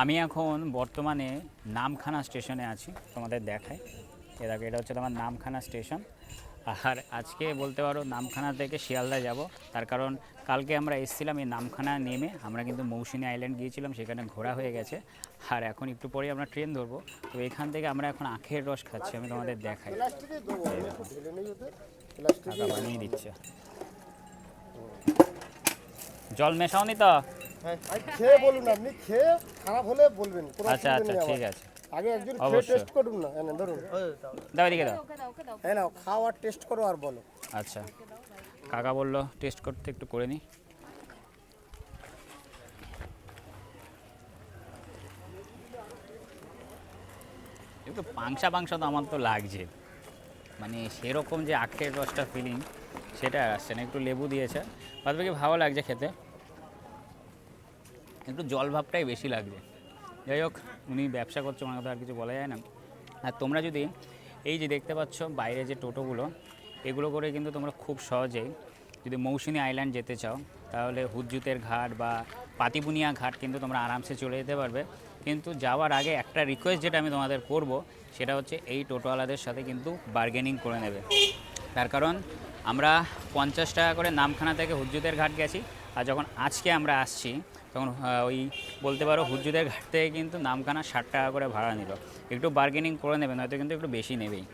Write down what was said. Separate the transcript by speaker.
Speaker 1: আমি এখন বর্তমানে নামখানা স্টেশনে আছি, তোমাদের দেখায় এর আগে এটা হচ্ছে তোমার নামখানা স্টেশন। আর আজকে বলতে পারো নামখানা থেকে শিয়ালদা যাব। তার কারণ কালকে আমরা এসেছিলাম এই নামখানা নেমে। আমরা কিন্তু মৌসুমী আইল্যান্ড গিয়েছিলাম, সেখানে ঘোরা হয়ে গেছে। আর এখন একটু পরেই আমরা ট্রেন ধরবো। তো এখান থেকে আমরা এখন আখের রস খাচ্ছি, আমি তোমাদের দেখাই। বানিয়ে দিচ্ছে। জল মেশাওনি তো?
Speaker 2: খেয়ে বলুন আপনি খেয়ে খারাপ হলে বলবেন কোনো
Speaker 1: আচ্ছা আচ্ছা ঠিক
Speaker 2: আমার।
Speaker 1: আছে।
Speaker 2: আগে একজন খেয়ে টেস্ট করুন না। এনে ধরুন।
Speaker 1: দাও। এদিকে দাও।
Speaker 2: হ্যাঁ নাও খাও আর টেস্ট করো আর বলো।
Speaker 1: আচ্ছা। কাকা বলল টেস্ট করতে একটু করে নিই একটু পাংসা পাংসা তো আমার তো লাগছে। মানে সেরকম যে আখের রসটা ফিলিং সেটা আসছে না। একটু লেবু দিয়েছে। বাদ বাকি ভালো লাগছে খেতে। একটু জল ভাবটাই বেশি লাগছে যাই হোক, উনি ব্যবসা করছে, ওনার কথা আর কিছু বলা যায় না। আর তোমরা যদি এই যে দেখতে পাচ্ছ বাইরে যে টোটোগুলো, এগুলো করে কিন্তু তোমরা খুব সহজেই যদি মৌসুমী আইল্যান্ড যেতে চাও, তাহলে হুজ্জুতের ঘাট বা পাতিবুনিয়া ঘাট কিন্তু তোমরা আরামসে চলে যেতে পারবে। কিন্তু যাওয়ার আগে একটা রিকোয়েস্ট যেটা আমি তোমাদের করব, সেটা হচ্ছে এই টোটোওয়ালাদের সাথে কিন্তু বার্গেনিং করে নেবে। তার কারণ আমরা পঞ্চাশ টাকা করে নামখানা থেকে হুজ্জুদের ঘাট গেছি। আর যখন আজকে আমরা আসছি, তখন ওই বলতে পারো হুজ্জুদের ঘাট থেকে কিন্তু নামখানা ষাট টাকা করে ভাড়া নিল। একটু বার্গেনিং করে নেবেন, হয়তো কিন্তু একটু বেশি নেবেই।